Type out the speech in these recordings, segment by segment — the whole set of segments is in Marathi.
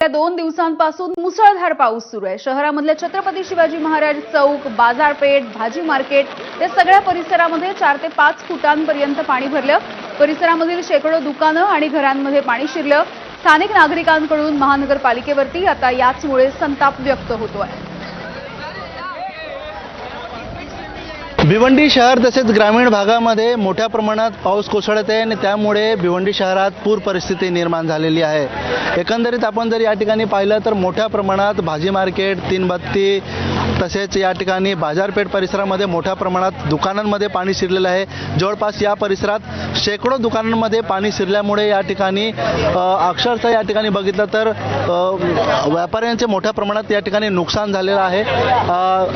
गेल्या दोन दिवसांपासून मुसळधार पाऊस सुरू आहे. शहरामधल्या छत्रपती शिवाजी महाराज चौक बाजारपेठ भाजी मार्केट या सगळ्या परिसरामध्ये चार ते पाच फुटांपर्यंत पाणी भरलं. परिसरामधील शेकडो दुकानं आणि घरांमध्ये पाणी शिरलं. स्थानिक नागरिकांकडून महानगरपालिकेवरती आता याचमुळे संताप व्यक्त होतो आहे भिवंडी शहर तसेच ग्रामीण भागामध्ये मोठ्या प्रमाणात पाऊस कोसळत आहे आणि त्यामुळे भिवंडी शहरात पूर परिस्थिती निर्माण झालेली आहे. एकंदरीत आपण जर या ठिकाणी पाहिलं तर मोठ्या प्रमाणात भाजी मार्केट तीनबत्ती तसेच या ठिकाणी बाजारपेठ परिसरामध्ये मोठ्या प्रमाणात दुकानांमध्ये पाणी शिरलेलं आहे. जवळपास या परिसरात शेकडो दुकानांमध्ये पाणी शिरल्यामुळे या ठिकाणी अक्षरशः या ठिकाणी बघितलं तर व्यापाऱ्यांचे मोठ्या प्रमाणात या ठिकाणी नुकसान झालेलं आहे.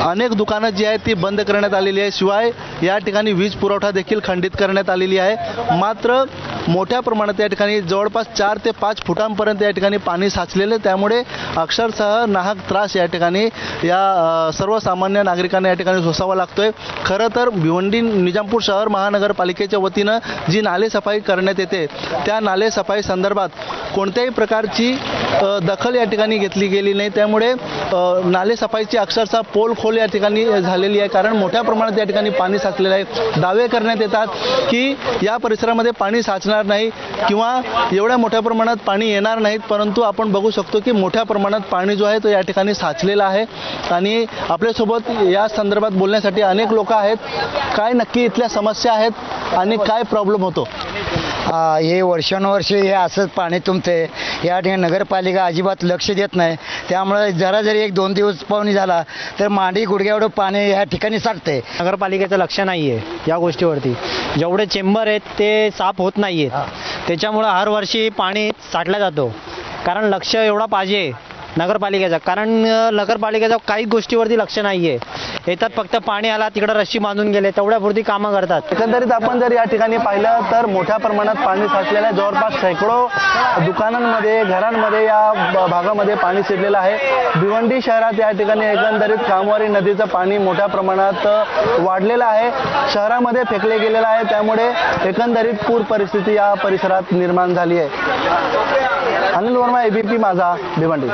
अनेक दुकानं जी आहेत ती बंद करण्यात आलेली आहे. शिवाय या ठिकाणी वीज पुरवठा देखील खंडित करण्यात आलेली आहे. मात्र मोठ्या प्रमाणात या ठिकाणी जवळपास चार ते पाच फुटांपर्यंत या ठिकाणी पाणी साचलेलं त्यामुळे अक्षरशः नाहक त्रास या ठिकाणी या सर्वसामान्य नागरिकांना या ठिकाणी सोसावा लागतोय. खरं तर भिवंडी निजामपूर शहर महानगरपालिकेच्या वतीनं जी नालेसफाई करण्यात येते त्या नालेसफाई संदर्भात कोणत्याही प्रकारची दखल या ठिकाणी घेतली गेली नाही. त्यामुळे नालेसफाईची अक्षरशः पोल खोल या ठिकाणी झालेली आहे. कारण मोठ्या प्रमाणात या ठिकाणी ठिकाणी पाणी साचलेलं आहे. दावे करण्यात येतात की या परिसरामध्ये पाणी साचणार नाही किंवा एवढ्या मोठ्या प्रमाणात पाणी येणार नाहीत परंतु आपण बघू शकतो की मोठ्या प्रमाणात पाणी जो आहे तो या ठिकाणी साचलेला आहे. आणि आपल्यासोबत या संदर्भात बोलण्यासाठी अनेक लोक आहेत. काय नक्की इथल्या समस्या आहेत आणि काय प्रॉब्लेम होतो? आ, हे वर्षानुवर्षे हे असंच पाणी तुमते या ठिकाणी नगरपालिका अजिबात लक्ष देत नाही. त्यामुळे जरा जरी एक दोन दिवस पाणी झाला तर मांडी गुडघ्याएवढं पाणी या ठिकाणी साठते. नगरपालिकेचं लक्ष नाही आहे या गोष्टीवरती. जेवढे चेंबर आहेत ते साफ होत नाही आहेत त्याच्यामुळं हर वर्षी पाणी साठलं जातो. कारण लक्ष एवढा पाहिजे. नगरपालिकेचा. कारण नगरपालिकेचा काही गोष्टीवरती लक्ष नाही आहे येतात फक्त पाणी आला तिकडं रस्सी बांधून गेले तेवढ्यापुरती कामं करतात. एकंदरीत आपण जर या ठिकाणी पाहिलं तर मोठ्या प्रमाणात पाणी साचलेलं आहे. जवळपास शेकडो दुकानांमध्ये घरांमध्ये या भागामध्ये पाणी शिरलेलं आहे. भिवंडी शहरात या ठिकाणी एकंदरीत कामवारी नदीचं पाणी मोठ्या प्रमाणात वाढलेलं आहे. शहरामध्ये फेकले गेलेलं आहे. त्यामुळे एकंदरीत पूर परिस्थिती या परिसरात निर्माण झाली आहे. अनिल वर्मा एबीपी माझा भिवंडी.